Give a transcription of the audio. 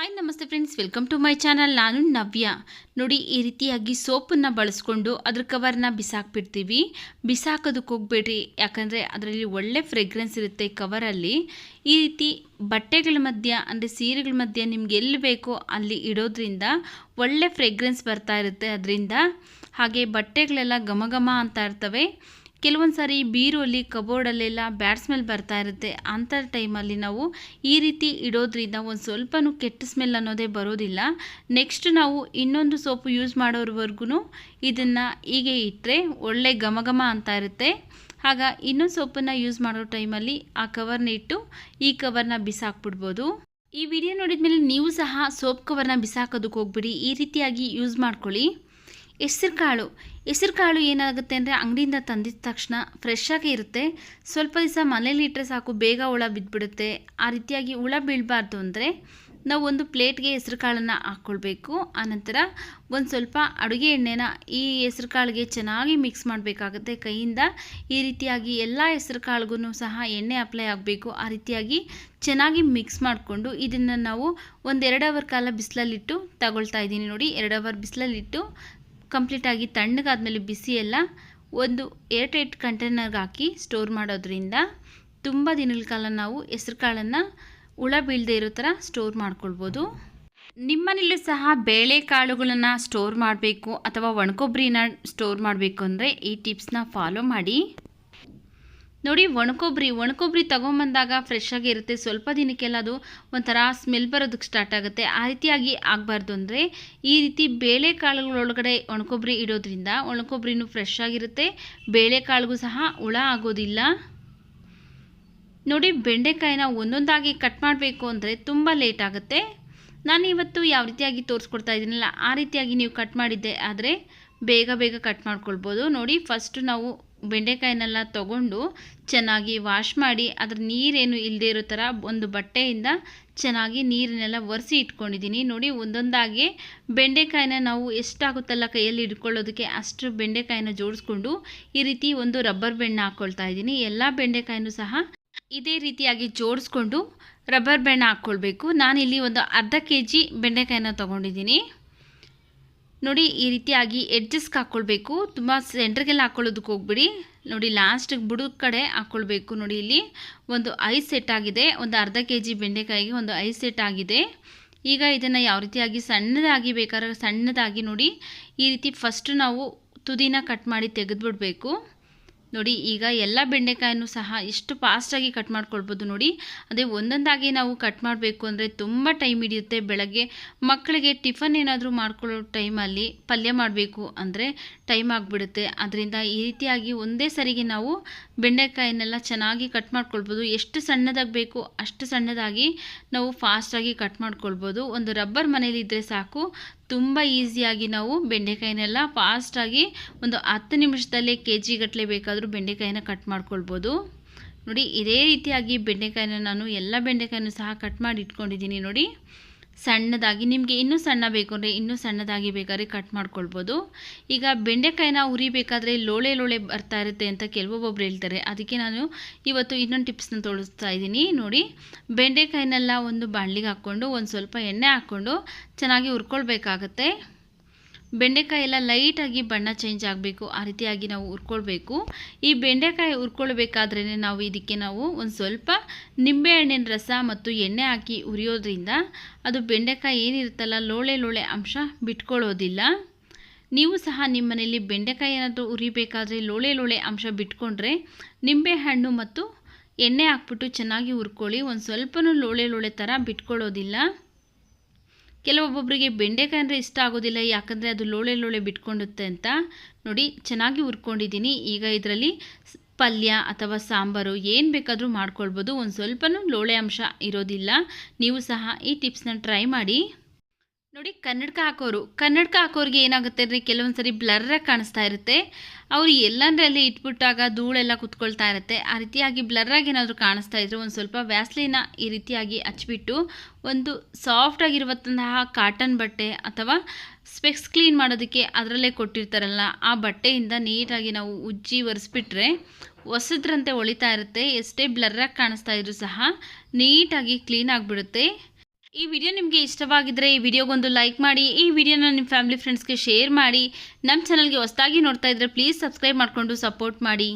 Hi ನಮಸ್ತೆ friends welcome to my channel ನಾನು ನವ್ಯ. ನೋಡಿ, ಈ ರೀತಿಯಾಗಿ ಸೋಪನ್ನು ಬಳಸ್ಕೊಂಡು ಅದ್ರ ಕವರ್ನ ಬಿಸಾಕ್ಬಿಡ್ತೀವಿ. ಬಿಸಾಕೋದಕ್ಕೆ ಹೋಗ್ಬೇಡ್ರಿ. ಯಾಕಂದರೆ ಅದರಲ್ಲಿ ಒಳ್ಳೆ ಫ್ರೆಗ್ರೆನ್ಸ್ ಇರುತ್ತೆ ಕವರಲ್ಲಿ ಈ ರೀತಿ ಬಟ್ಟೆಗಳ ಮಧ್ಯ, ಅಂದರೆ ಸೀರೆಗಳ ಮಧ್ಯ ನಿಮ್ಗೆ ಎಲ್ಲಿ ಬೇಕೋ ಅಲ್ಲಿ ಇಡೋದ್ರಿಂದ ಒಳ್ಳೆ ಫ್ರೆಗ್ರೆನ್ಸ್ ಬರ್ತಾ ಇರುತ್ತೆ ಅದರಿಂದ. ಹಾಗೆ ಬಟ್ಟೆಗಳೆಲ್ಲ ಘಮ ಘಮ ಅಂತ ಇರ್ತವೆ. ಕೆಲವೊಂದು ಸಾರಿ ಬೀರುವಲ್ಲಿ, ಕಬೋರ್ಡಲ್ಲೆಲ್ಲ ಬ್ಯಾಡ್ ಸ್ಮೆಲ್ ಬರ್ತಾ ಇರುತ್ತೆ. ಅಂಥ ಟೈಮಲ್ಲಿ ನಾವು ಈ ರೀತಿ ಇಡೋದ್ರಿಂದ ಒಂದು ಸ್ವಲ್ಪನೂ ಕೆಟ್ಟ ಸ್ಮೆಲ್ ಅನ್ನೋದೇ ಬರೋದಿಲ್ಲ. ನೆಕ್ಸ್ಟ್ ನಾವು ಇನ್ನೊಂದು ಸೋಪು ಯೂಸ್ ಮಾಡೋರ್ವರೆಗೂ ಇದನ್ನು ಹೀಗೆ ಇಟ್ಟರೆ ಒಳ್ಳೆ ಘಮ ಅಂತ ಇರುತ್ತೆ. ಆಗ ಇನ್ನೊಂದು ಸೋಪನ್ನು ಯೂಸ್ ಮಾಡೋ ಟೈಮಲ್ಲಿ ಆ ಕವರ್ನ ಇಟ್ಟು ಈ ಕವರ್ನ ಬಿಸಾಕ್ಬಿಡ್ಬೋದು. ಈ ವಿಡಿಯೋ ನೋಡಿದ ಮೇಲೆ ನೀವು ಸಹ ಸೋಪ್ ಕವರ್ನ ಬಿಸಾಕೋದಕ್ಕೆ ಹೋಗ್ಬಿಡಿ. ಈ ರೀತಿಯಾಗಿ ಯೂಸ್ ಮಾಡ್ಕೊಳ್ಳಿ. ಹೆಸ್ರು ಕಾಳು ಹೆಸ್ರು ಕಾಳು ಏನಾಗುತ್ತೆ ಅಂದರೆ ಅಂಗಡಿಯಿಂದ ತಂದಿದ ತಕ್ಷಣ ಫ್ರೆಶ್ ಇರುತ್ತೆ. ಸ್ವಲ್ಪ ದಿವಸ ಮನೇಲಿ ಇಟ್ಟರೆ ಸಾಕು, ಬೇಗ ಹುಳ ಬಿದ್ದುಬಿಡುತ್ತೆ ಆ ರೀತಿಯಾಗಿ ಹುಳ ಬೀಳಬಾರ್ದು ಅಂದರೆ ನಾವು ಒಂದು ಪ್ಲೇಟ್ಗೆ ಹೆಸ್ರು ಕಾಳನ್ನು ಹಾಕ್ಕೊಳ್ಬೇಕು ಆನಂತರ ಒಂದು ಸ್ವಲ್ಪ ಅಡುಗೆ ಎಣ್ಣೆನ ಈ ಹೆಸ್ರು ಕಾಳಿಗೆ ಚೆನ್ನಾಗಿ ಮಿಕ್ಸ್ ಮಾಡಬೇಕಾಗುತ್ತೆ. ಕೈಯಿಂದ ಈ ರೀತಿಯಾಗಿ ಎಲ್ಲ ಹೆಸ್ರು ಕಾಳಿಗೂ ಸಹ ಎಣ್ಣೆ ಅಪ್ಲೈ ಆಗಬೇಕು. ಆ ರೀತಿಯಾಗಿ ಚೆನ್ನಾಗಿ ಮಿಕ್ಸ್ ಮಾಡಿಕೊಂಡು ಇದನ್ನು ನಾವು ಒಂದು ಎರಡು ಅವರ್ ಕಾಲ ಬಿಸಿಲಲ್ಲಿಟ್ಟು ತಗೊಳ್ತಾ ಇದ್ದೀನಿ ನೋಡಿ. ಎರಡು ಅವರ್ ಬಿಸಿಲಲ್ಲಿಟ್ಟು ಕಂಪ್ಲೀಟಾಗಿ ತಣ್ಣಗಾದಮೇಲೆ ಬಿಸಿ ಎಲ್ಲ ಒಂದು ಏರ್ ಟೈಟ್ ಕಂಟೈನರ್ಗೆ ಹಾಕಿ ಸ್ಟೋರ್ ಮಾಡೋದ್ರಿಂದ ತುಂಬ ದಿನಗಳ ಕಾಲ ನಾವು ಹೆಸ್ರು ಕಾಳನ್ನು ಹುಳ ಬೀಳದೆ ಇರೋ ಥರ ಸ್ಟೋರ್ ಮಾಡ್ಕೊಳ್ಬೋದು. ನಿಮ್ಮನೇಲೂ ಸಹ ಬೇಳೆಕಾಳುಗಳನ್ನು ಸ್ಟೋರ್ ಮಾಡಬೇಕು ಅಥವಾ ಒಣಕೊಬ್ಬರಿನ ಸ್ಟೋರ್ ಮಾಡಬೇಕು ಅಂದರೆ ಈ ಟಿಪ್ಸ್ನ ಫಾಲೋ ಮಾಡಿ. ನೋಡಿ ಒಣಕೊಬ್ಬರಿ ಒಣಕೊಬ್ಬರಿ ತೊಗೊಂಬಂದಾಗ ಫ್ರೆಶ್ ಆಗಿರುತ್ತೆ ಸ್ವಲ್ಪ ದಿನಕ್ಕೆಲ್ಲ ಅದು ಒಂಥರ ಸ್ಮೆಲ್ ಬರೋದಕ್ಕೆ ಸ್ಟಾರ್ಟ್ ಆಗುತ್ತೆ. ಆ ರೀತಿಯಾಗಿ ಆಗಬಾರ್ದು ಅಂದರೆ ಈ ರೀತಿ ಬೇಳೆಕಾಳುಗಳೊಳಗಡೆ ಒಣಕೊಬ್ಬರಿ ಇಡೋದ್ರಿಂದ ಒಣಕೊಬ್ಬರಿನೂ ಫ್ರೆಶ್ ಆಗಿರುತ್ತೆ. ಬೇಳೆಕಾಳಿಗೂ ಸಹ ಹುಳ ಆಗೋದಿಲ್ಲ. ನೋಡಿ, ಬೆಂಡೆಕಾಯಿನ ಒಂದೊಂದಾಗಿ ಕಟ್ ಮಾಡಬೇಕು ಅಂದರೆ ತುಂಬ ಲೇಟ್ ಆಗುತ್ತೆ. ನಾನು ಇವತ್ತು ಯಾವ ರೀತಿಯಾಗಿ ತೋರಿಸ್ಕೊಡ್ತಾ ಇದ್ದೀನಲ್ಲ, ಆ ರೀತಿಯಾಗಿ ನೀವು ಕಟ್ ಮಾಡಿದ್ದೆ ಆದರೆ ಬೇಗ ಬೇಗ ಕಟ್ ಮಾಡ್ಕೊಳ್ಬೋದು. ನೋಡಿ ಫಸ್ಟು ನಾವು ಬೆಂಡೆಕಾಯಿನೆಲ್ಲ ತಗೊಂಡು ಚೆನ್ನಾಗಿ ವಾಶ್ ಮಾಡಿ ಅದ್ರ ನೀರೇನು ಇಲ್ಲದೆ ಇರೋ ಥರ ಒಂದು ಬಟ್ಟೆಯಿಂದ ಚೆನ್ನಾಗಿ ನೀರನ್ನೆಲ್ಲ ಒರೆಸಿ ಇಟ್ಕೊಂಡಿದ್ದೀನಿ. ನೋಡಿ, ಒಂದೊಂದಾಗಿ ಬೆಂಡೆಕಾಯಿನ ನಾವು ಎಷ್ಟಾಗುತ್ತಲ್ಲ ಕೈಯಲ್ಲಿ ಇಟ್ಕೊಳ್ಳೋದಕ್ಕೆ ಅಷ್ಟು ಬೆಂಡೆಕಾಯಿನ ಜೋಡಿಸ್ಕೊಂಡು ಈ ರೀತಿ ಒಂದು ರಬ್ಬರ್ ಬೆಣ್ಣೆ ಹಾಕ್ಕೊಳ್ತಾ ಇದ್ದೀನಿ. ಎಲ್ಲ ಬೆಂಡೆಕಾಯಿನೂ ಸಹ ಇದೇ ರೀತಿಯಾಗಿ ಜೋಡಿಸ್ಕೊಂಡು ರಬ್ಬರ್ ಬೆಣ್ಣೆ ಹಾಕ್ಕೊಳ್ಬೇಕು ನಾನಿಲ್ಲಿ ಒಂದು ಅರ್ಧ ಕೆ ಜಿ ಬೆಂಡೆಕಾಯಿನ ತೊಗೊಂಡಿದ್ದೀನಿ. ನೋಡಿ, ಈ ರೀತಿಯಾಗಿ ಎಡ್ಜಸ್ಗೆ ಹಾಕ್ಕೊಳ್ಬೇಕು ತುಂಬ ಸೆಂಟ್ರಿಗೆಲ್ಲ ಹಾಕ್ಕೊಳ್ಳೋದಕ್ಕೆ ಹೋಗ್ಬಿಡಿ. ನೋಡಿ ಲಾಸ್ಟಿಗೆ ಬುಡದ ಕಡೆ ಹಾಕ್ಕೊಳ್ಬೇಕು ನೋಡಿ, ಇಲ್ಲಿ ಒಂದು ಐಸ್ ಸೆಟ್ ಆಗಿದೆ. ಒಂದು ಅರ್ಧ ಕೆ ಜಿ ಬೆಂಡೆಕಾಯಿಗೆ ಒಂದು ಐಸ್ ಸೆಟ್ ಆಗಿದೆ. ಈಗ ಇದನ್ನು ಯಾವ ರೀತಿಯಾಗಿ ಸಣ್ಣದಾಗಿ ಬೇಕಾದ್ರೆ ಸಣ್ಣದಾಗಿ ನೋಡಿ, ಈ ರೀತಿ ಫಸ್ಟ್ ನಾವು ತುದಿನ ಕಟ್ ಮಾಡಿ ತೆಗೆದುಬಿಡ್ಬೇಕು. ನೋಡಿ, ಈಗ ಎಲ್ಲ ಬೆಂಡೆಕಾಯನ್ನು ಸಹ ಇಷ್ಟು ಫಾಸ್ಟಾಗಿ ಕಟ್ ಮಾಡ್ಕೊಳ್ಬೋದು ನೋಡಿ. ಅದೇ ಒಂದೊಂದಾಗಿ ನಾವು ಕಟ್ ಮಾಡಬೇಕು ಅಂದರೆ ತುಂಬ ಟೈಮ್ ಹಿಡಿಯುತ್ತೆ. ಬೆಳಗ್ಗೆ ಮಕ್ಕಳಿಗೆ ಟಿಫನ್ ಏನಾದರೂ ಮಾಡ್ಕೊಳ್ಳೋ ಟೈಮಲ್ಲಿ ಪಲ್ಯ ಮಾಡಬೇಕು ಅಂದರೆ ಟೈಮ್ ಆಗಿಬಿಡುತ್ತೆ. ಅದರಿಂದ ಈ ರೀತಿಯಾಗಿ ಒಂದೇ ಸರಿಗೆ ನಾವು ಬೆಂಡೆಕಾಯನ್ನೆಲ್ಲ ಚೆನ್ನಾಗಿ ಕಟ್ ಮಾಡ್ಕೊಳ್ಬೋದು. ಎಷ್ಟು ಸಣ್ಣದಾಗಿ ಬೇಕು ಅಷ್ಟು ಸಣ್ಣದಾಗಿ ನಾವು ಫಾಸ್ಟಾಗಿ ಕಟ್ ಮಾಡ್ಕೊಳ್ಬೋದು. ಒಂದು ರಬ್ಬರ್ ಮನೇಲಿ ಇದ್ದರೆ ಸಾಕು. ತುಂಬ ಈಸಿಯಾಗಿ ನಾವು ಬೆಂಡೆಕಾಯಿನೆಲ್ಲ ಫಾಸ್ಟಾಗಿ ಒಂದು ಹತ್ತು ನಿಮಿಷದಲ್ಲೇ ಕೆ ಜಿ ಗಟ್ಟಲೆ ಬೇಕಾದರೂ ಬೆಂಡೆಕಾಯಿನ ಕಟ್ ಮಾಡ್ಕೊಳ್ಬೋದು. ನೋಡಿ, ಇದೇ ರೀತಿಯಾಗಿ ಬೆಂಡೆಕಾಯಿನ ನಾನು ಎಲ್ಲ ಬೆಂಡೆಕಾಯಿನೂ ಸಹ ಕಟ್ ಮಾಡಿ ಇಟ್ಕೊಂಡಿದ್ದೀನಿ ನೋಡಿ. ಸಣ್ಣದಾಗಿ, ನಿಮಗೆ ಇನ್ನೂ ಸಣ್ಣ ಬೇಕು ಅಂದರೆ ಇನ್ನೂ ಸಣ್ಣದಾಗಿ ಬೇಕಾದ್ರೆ ಕಟ್ ಮಾಡ್ಕೊಳ್ಬೋದು. ಈಗ ಬೆಂಡೆಕಾಯಿನ ಉರಿಬೇಕಾದ್ರೆ ಲೋಳೆ ಲೋಳೆ ಬರ್ತಾ ಇರುತ್ತೆ ಅಂತ ಕೆಲವೊಬ್ಬೊಬ್ರು ಹೇಳ್ತಾರೆ. ಅದಕ್ಕೆ ನಾನು ಇವತ್ತು ಇನ್ನೊಂದು ಟಿಪ್ಸ್ನ ತೋರಿಸ್ತಾ ಇದ್ದೀನಿ. ನೋಡಿ, ಬೆಂಡೆಕಾಯಿನೆಲ್ಲ ಒಂದು ಬಾಣಲಿಗೆ ಹಾಕ್ಕೊಂಡು, ಒಂದು ಸ್ವಲ್ಪ ಎಣ್ಣೆ ಹಾಕ್ಕೊಂಡು ಚೆನ್ನಾಗಿ ಹುರ್ಕೊಳ್ಬೇಕಾಗತ್ತೆ. ಬೆಂಡೆಕಾಯಿ ಎಲ್ಲ ಲೈಟಾಗಿ ಬಣ್ಣ ಚೇಂಜ್ ಆಗಬೇಕು, ಆ ರೀತಿಯಾಗಿ ನಾವು ಹುರ್ಕೊಳ್ಬೇಕು. ಈ ಬೆಂಡೆಕಾಯಿ ಹುರ್ಕೊಳ್ಬೇಕಾದ್ರೇ ನಾವು ಇದಕ್ಕೆ ನಾವು ಒಂದು ಸ್ವಲ್ಪ ನಿಂಬೆಹಣ್ಣಿನ ರಸ ಮತ್ತು ಎಣ್ಣೆ ಹಾಕಿ ಉರಿಯೋದ್ರಿಂದ ಅದು ಬೆಂಡೆಕಾಯಿ ಏನಿರುತ್ತಲ್ಲ, ಲೋಳೆ ಲೋಳೆ ಅಂಶ ಬಿಟ್ಕೊಳ್ಳೋದಿಲ್ಲ. ನೀವು ಸಹ ನಿಮ್ಮ ಮನೆಯಲ್ಲಿ ಬೆಂಡೆಕಾಯಿ ಏನಾದರೂ ಉರಿಬೇಕಾದ್ರೆ ಲೋಳೆ ಲೋಳೆ ಅಂಶ ಬಿಟ್ಕೊಂಡ್ರೆ ನಿಂಬೆಹಣ್ಣು ಮತ್ತು ಎಣ್ಣೆ ಹಾಕ್ಬಿಟ್ಟು ಚೆನ್ನಾಗಿ ಹುರ್ಕೊಳ್ಳಿ, ಒಂದು ಸ್ವಲ್ಪನೂ ಲೋಳೆ ಲೋಳೆ ಥರ ಬಿಟ್ಕೊಳ್ಳೋದಿಲ್ಲ. ಕೆಲವೊಬ್ಬೊಬ್ಬರಿಗೆ ಬೆಂಡೆಕಾಯಿ ಅಂದರೆ ಇಷ್ಟ ಆಗೋದಿಲ್ಲ, ಯಾಕಂದರೆ ಅದು ಲೋಳೆ ಲೋಳೆ ಬಿಟ್ಕೊಂಡುತ್ತೆ ಅಂತ ನೋಡಿ, ಚೆನ್ನಾಗಿ ಹುರ್ಕೊಂಡಿದ್ದೀನಿ. ಈಗ ಇದರಲ್ಲಿ ಪಲ್ಯ ಅಥವಾ ಸಾಂಬಾರು ಏನು ಬೇಕಾದರೂ ಮಾಡ್ಕೊಳ್ಬೋದು. ಒಂದು ಸ್ವಲ್ಪನೂ ಲೋಳೆ ಅಂಶ ಇರೋದಿಲ್ಲ. ನೀವು ಸಹ ಈ ಟಿಪ್ಸ್ನ ಟ್ರೈ ಮಾಡಿ. ನೋಡಿ, ಕನ್ನಡಕ ಹಾಕೋರು. ಕನ್ನಡಕ ಹಾಕೋರಿಗೆ ಏನಾಗುತ್ತೆ ಅಂದರೆ ಕೆಲವೊಂದು ಸರಿ ಬ್ಲರ್ರಾಗಿ ಕಾಣಿಸ್ತಾ ಇರುತ್ತೆ. ಅವರು ಎಲ್ಲಂದ್ರೆ ಅಲ್ಲಿ ಇಟ್ಬಿಟ್ಟಾಗ ಧೂಳೆಲ್ಲ ಕುತ್ಕೊಳ್ತಾ ಇರುತ್ತೆ. ಆ ರೀತಿಯಾಗಿ ಬ್ಲರ್ರಾಗಿ ಏನಾದರೂ ಕಾಣಿಸ್ತಾ ಇದ್ರೆ ಒಂದು ಸ್ವಲ್ಪ ವ್ಯಾಸ್ಲಿನ ಈ ರೀತಿಯಾಗಿ ಹಚ್ಚಿಬಿಟ್ಟು ಒಂದು ಸಾಫ್ಟ್ ಆಗಿರುವಂತಹ ಕಾಟನ್ ಬಟ್ಟೆ ಅಥವಾ ಸ್ಪೆಕ್ಸ್ ಕ್ಲೀನ್ ಮಾಡೋದಕ್ಕೆ ಅದರಲ್ಲೇ ಕೊಟ್ಟಿರ್ತಾರಲ್ಲ, ಆ ಬಟ್ಟೆಯಿಂದ ನೀಟಾಗಿ ನಾವು ಉಜ್ಜಿ ಒರೆಸ್ಬಿಟ್ರೆ ಹೊಸದ್ರಂತೆ ಒಳಿತಾ ಇರುತ್ತೆ. ಎಷ್ಟೇ ಬ್ಲರ್ರಾಗಿ ಕಾಣಿಸ್ತಾ ಇದ್ರೂ ಸಹ ನೀಟಾಗಿ ಕ್ಲೀನ್ ಆಗಿಬಿಡುತ್ತೆ. ಈ ವಿಡಿಯೋ ನಿಮಗೆ ಇಷ್ಟವಾಗಿದ್ದರೆ ಈ ವಿಡಿಯೋಗೊಂದು ಲೈಕ್ ಮಾಡಿ, ಈ ವಿಡಿಯೋನ ನಿಮ್ಮ ಫ್ಯಾಮಿಲಿ ಫ್ರೆಂಡ್ಸ್ಗೆ ಶೇರ್ ಮಾಡಿ, ನಮ್ಮ ಚಾನಲ್ಗೆ ಹೊಸದಾಗಿ ನೋಡ್ತಾ ಇದ್ದರೆ ಪ್ಲೀಸ್ ಸಬ್ಸ್ಕ್ರೈಬ್ ಮಾಡಿಕೊಂಡು ಸಪೋರ್ಟ್ ಮಾಡಿ.